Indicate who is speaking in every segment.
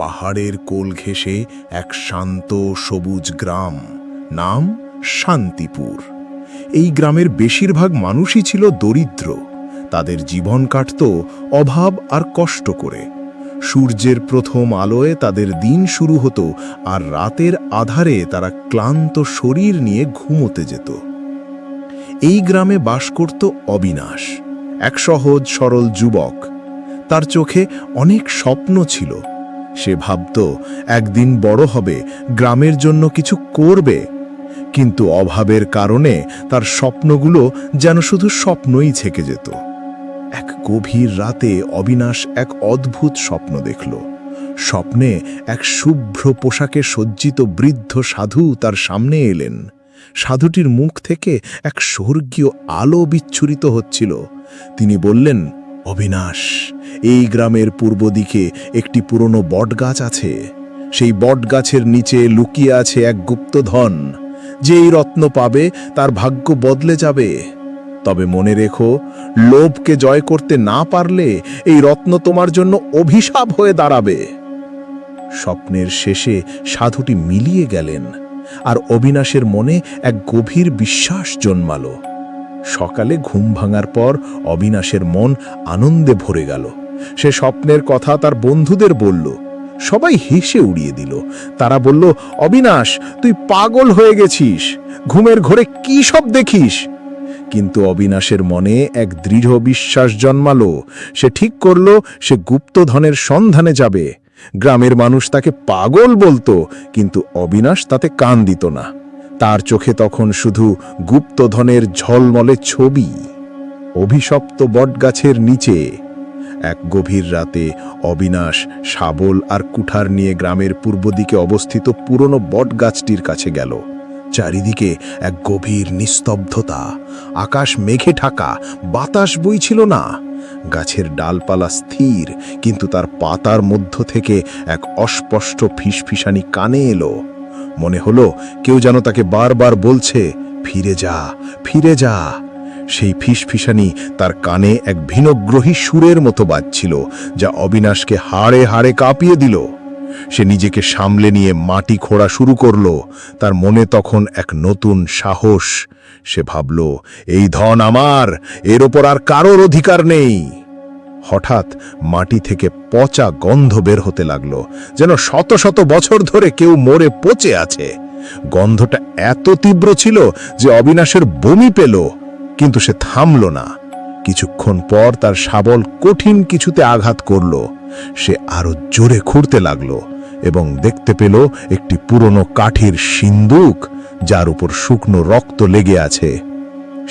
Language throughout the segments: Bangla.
Speaker 1: পাহাড়ের কোল ঘেঁষে এক শান্ত সবুজ গ্রাম, নাম শান্তিপুর। এই গ্রামের বেশিরভাগ মানুষই ছিল দরিদ্র। তাদের জীবন কাটত অভাব আর কষ্ট করে। সূর্যের প্রথম আলোয় তাদের দিন শুরু হতো আর রাতের আধারে তারা ক্লান্ত শরীর নিয়ে ঘুমোতে যেত। এই গ্রামে বাস করত অবিনাশ, এক সহজ সরল যুবক। তার চোখে অনেক স্বপ্ন ছিল। সে ভাবত, একদিন বড় হবে, গ্রামের জন্য কিছু করবে। কিন্তু অভাবের কারণে তার স্বপ্নগুলো যেন শুধু স্বপ্নই থেকে যেত। এক গভীর রাতে অবিনাশ এক অদ্ভুত স্বপ্ন দেখল। স্বপ্নে এক শুভ্র পোশাকে সজ্জিত বৃদ্ধ সাধু তার সামনে এলেন। সাধুটির মুখ থেকে এক স্বর্গীয় আলো বিচ্ছুরিত হচ্ছিল। তিনি বললেন অবিনাশ। এই গ্রামের পূর্ব দিকে একটি পুরনো বটগাছ আছে। সেই বটগাছের নিচে লুকিয়ে আছে এক গুপ্তধন যে এই রত্ন পাবে, তার ভাগ্য বদলে যাবে। তবে মনে রেখো, লোভকে জয় করতে না পারলে এই রত্ন তোমার জন্য অভিশাপ হয়ে দাঁড়াবে। স্বপ্নের শেষে সাধুটি মিলিয়ে গেলেন, আর অবিনাশের মনে এক গভীর বিশ্বাস জন্মালো। সকালে ঘুম ভাঙার পর অবিনাশের মন আনন্দে ভরে গেল। সে স্বপ্নের কথা তার বন্ধুদের বলল। সবাই হেসে উড়িয়ে দিল। তারা বলল, অবিনাশ, তুই পাগল হয়ে গেছিস। ঘুমের ঘরে কি সব দেখিস? কিন্তু অবিনাশের মনে এক দৃঢ় বিশ্বাস জন্মালো। সে ঠিক করল, সে গুপ্তধনের সন্ধানে যাবে। গ্রামের মানুষ তাকে পাগল বলতো, কিন্তু অবিনাশ তাতে কান দিত না। তার চোখে তখন শুধু গুপ্তধনের ঝলমলে ছবি, অভিশপ্ত বটগাছের নিচে। এক গভীর রাতে অবিনাশ, শাবল আর কুঠার নিয়ে গ্রামের পূর্ব দিকে অবস্থিত পুরনো বটগাছটির কাছে গেল। চারিদিকে এক গভীর নিস্তব্ধতা, আকাশ মেঘে ঢাকা, বাতাস বইছিল না। গাছের ডালপালা স্থির, কিন্তু তার পাতার মধ্য থেকে এক অস্পষ্ট ফিসফিসানি কানে এলো। মনে হলো কেউ যেন তাকে বারবার বলছে, ফিরে যা ফিরে যা। সেই ফিসফিসানি তার কানে এক ভিনগ্রহী সুরের মতো বাজছিল, যা অবিনাশকে হাড়ে হাড়ে কাঁপিয়ে দিল। সে নিজেকে সামলে নিয়ে মাটি খোঁড়া শুরু করল। তার মনে তখন এক নতুন সাহস। সে ভাবল, এই ধন আমার, এর ওপর আর কারোর অধিকার নেই। হঠাৎ মাটি থেকে পচা গন্ধ বের হতে লাগল, যেন শত শত বছর ধরে কেউ মরে পচে আছে। গন্ধটা এত তীব্র ছিল যে অবিনাশের বমি পেল, কিন্তু সে থামল না। কিছুক্ষণ পর তার শাবল কঠিন কিছুতে আঘাত করল। সে আরও জোরে খুঁড়তে লাগল এবং দেখতে পেল একটি পুরনো কাঠির সিন্দুক, যার উপর শুকনো রক্ত লেগে আছে।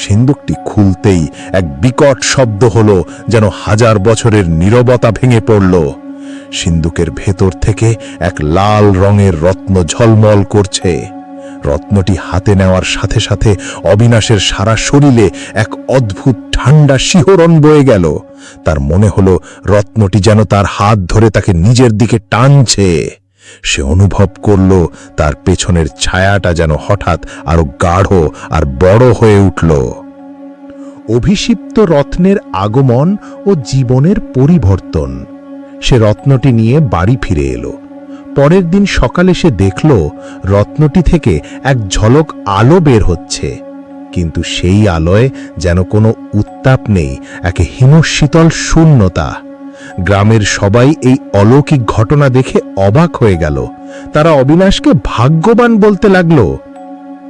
Speaker 1: সিন্দুকটি খুলতেই এক বিকট শব্দ হলো, যেন হাজার বছরের নীরবতা ভেঙে পড়ল। সিন্দুকের ভেতর থেকে এক লাল রঙের রত্ন ঝলমল করছে। রত্নটি হাতে নেওয়ার সাথে সাথে অবিনাশের সারা শরীরে এক অদ্ভুত ঠান্ডা শিহরণ বয়ে গেল। তার মনে হলো রত্নটি যেন তার হাত ধরে তাকে নিজের দিকে টানছে। সে অনুভব করল তার পেছনের ছায়াটা যেন হঠাৎ আরও গাঢ় আর বড় হয়ে উঠল। অভিষিপ্ত রত্নের আগমন ও জীবনের পরিবর্তন। সে রত্নটি নিয়ে বাড়ি ফিরে এলো। পরের দিন সকালে সে দেখল রত্নটি থেকে এক ঝলক আলো বের হচ্ছে। কিন্তু সেই আলোয় যেন কোনো উত্তাপ নেই, একে হিমশীতল শূন্যতা। গ্রামের সবাই এই অলৌকিক ঘটনা দেখে অবাক হয়ে গেল। তারা অবিনাশকে ভাগ্যবান বলতে লাগল।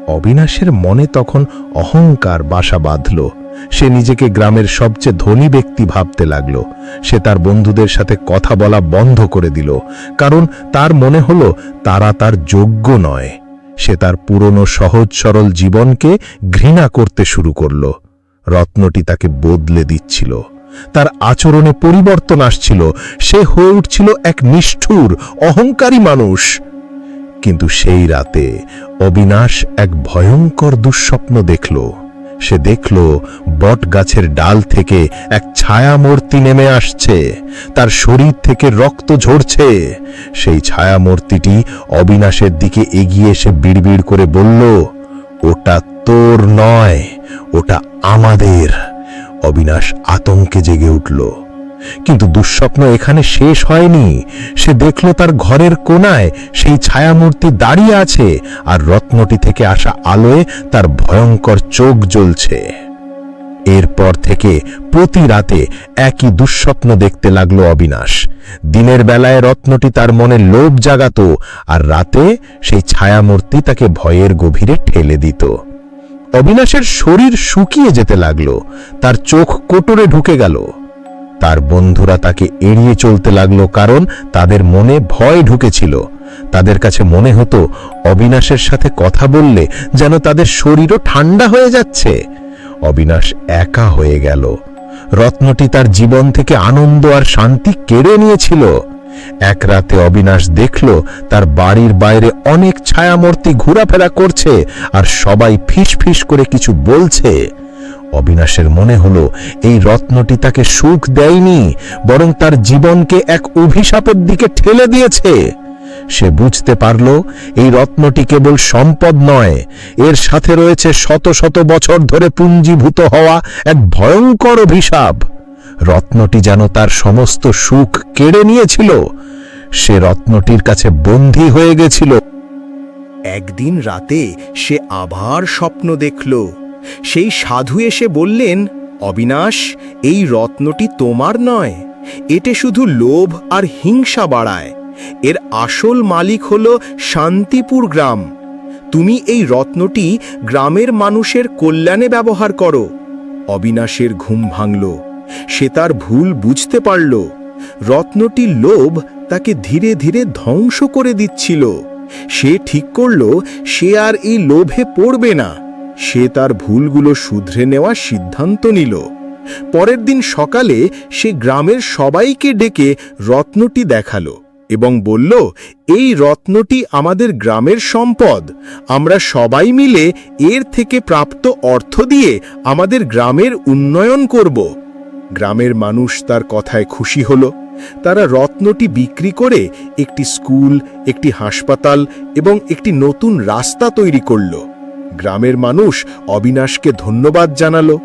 Speaker 1: অবিনাশের মনে তখন অহংকার বাসা বাঁধল। সে নিজেকে গ্রামের সবচেয়ে ধনী ব্যক্তি ভাবতে লাগল। সে তার বন্ধুদের সাথে কথা বলা বন্ধ করে দিল, কারণ তার মনে হলো তারা তার যোগ্য নয়। সে তার পুরনো সহজ সরল জীবনকে ঘৃণা করতে শুরু করল। রত্নটি তাকে বদলে দিচ্ছিল। তার আচরণে পরিবর্তন আসছিল। সে হয়ে উঠছিল এক নিষ্ঠুর, অহংকারী মানুষ। কিন্তু সেই রাতে অবিনাশ এক ভয়ঙ্কর দুঃস্বপ্ন দেখল। সে দেখল বট গাছের ডাল থেকে এক ছায়ামূর্তি নেমে আসছে। তার শরীর থেকে রক্ত ঝরছে। সেই ছায়ামূর্তিটি অবিনাশের দিকে এগিয়ে এসে বিড়বিড় করে বলল, ওটা তোর নয়, ওটা আমাদের। অবিনাশ আতঙ্কে জেগে উঠল।
Speaker 2: কিন্তু দুঃস্বপ্ন এখানে শেষ হয়নি। সে দেখল তার ঘরের কোনায় সেই ছায়ামূর্তি দাঁড়িয়ে আছে আর রত্নটি থেকে আসা আলোয় তার ভয়ঙ্কর চোখ জ্বলছে। এরপর থেকে প্রতি রাতে একই দুঃস্বপ্ন দেখতে লাগল অবিনাশ। দিনের বেলায় রত্নটি তার মনে লোভ জাগাত আর রাতে সেই ছায়ামূর্তি তাকে ভয়ের গভীরে ঠেলে দিত। অবিনাশের শরীর শুকিয়ে যেতে লাগল। তার চোখ কোটরে ঢুকে গেল। তার বন্ধুরা তাকে এড়িয়ে চলতে লাগল কারণ তাদের মনে ভয় ঢুকেছিল। তাদের কাছে মনে হতো, অবিনাশের সাথে কথা বললে যেন তাদের শরীরও ঠান্ডা হয়ে যাচ্ছে। অবিনাশ একা হয়ে গেল। রত্নটি তার জীবন থেকে আনন্দ আর শান্তি কেড়ে নিয়েছিল। এক রাতে অবিনাশ দেখল তার বাড়ির বাইরে অনেক ছায়ামূর্তি ঘোরাফেরা করছে আর সবাই ফিস ফিস করে কিছু বলছে। অবিনাশের মনে হলো এই রত্নটি তাকে সুখ দেয়নি, বরং তার জীবনকে এক অভিশাপের দিকে ঠেলে দিয়েছে। সে বুঝতে পারল এই রত্নটি কেবল সম্পদ নয়, এর সাথে রয়েছে শত শত বছর ধরে পুঞ্জীভূত হওয়া এক ভয়ঙ্কর অভিশাপ। রত্নটি যেন তার সমস্ত সুখ কেড়ে নিয়েছিল। সে রত্নটির কাছে বন্দী হয়ে গেছিল।
Speaker 1: একদিন রাতে সে আবার স্বপ্ন দেখল। সেই সাধু এসে বললেন, অবিনাশ, এই রত্নটি তোমার নয়। এতে শুধু লোভ আর হিংসা বাড়ায়। এর আসল মালিক হল শান্তিপুর গ্রাম। তুমি এই রত্নটি গ্রামের মানুষের কল্যাণে ব্যবহার করো। অবিনাশের ঘুম ভাঙল। সে তার ভুল বুঝতে পারল। রত্নটির লোভ তাকে ধীরে ধীরে ধ্বংস করে দিচ্ছিল। সে ঠিক করল, সে আর এই লোভে পড়বে না। সে তার ভুলগুলো শুধরে নেওয়ার সিদ্ধান্ত নিল। পরের দিন সকালে সে গ্রামের সবাইকে ডেকে রত্নটি দেখাল এবং বলল, এই রত্নটি আমাদের গ্রামের সম্পদ। আমরা সবাই মিলে এর থেকে প্রাপ্ত অর্থ দিয়ে আমাদের গ্রামের উন্নয়ন করব। গ্রামের মানুষ তার কথায় খুশি হল। তারা রত্নটি বিক্রি করে একটি স্কুল, একটি হাসপাতাল এবং একটি নতুন রাস্তা তৈরি করল। গ্রামের মানুষ অবিনাশকে ধন্যবাদ জানালো।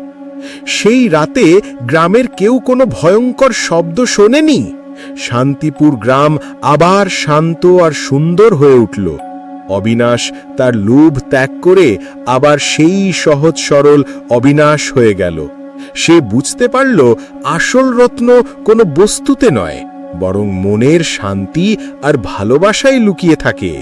Speaker 1: সেই রাতে গ্রামের কেউ কোনো ভয়ঙ্কর শব্দ শোনেনি। শান্তিপুর গ্রাম আবার শান্ত আর সুন্দর হয়ে উঠল। অবিনাশ তার লোভ ত্যাগ করে আবার সেই সহজ সরল অবিনাশ হয়ে গেল। সে বুঝতে পারল আসল রত্ন কোনো বস্তুতে নয়, বরং মনের শান্তি আর ভালোবাসাই লুকিয়ে থাকে।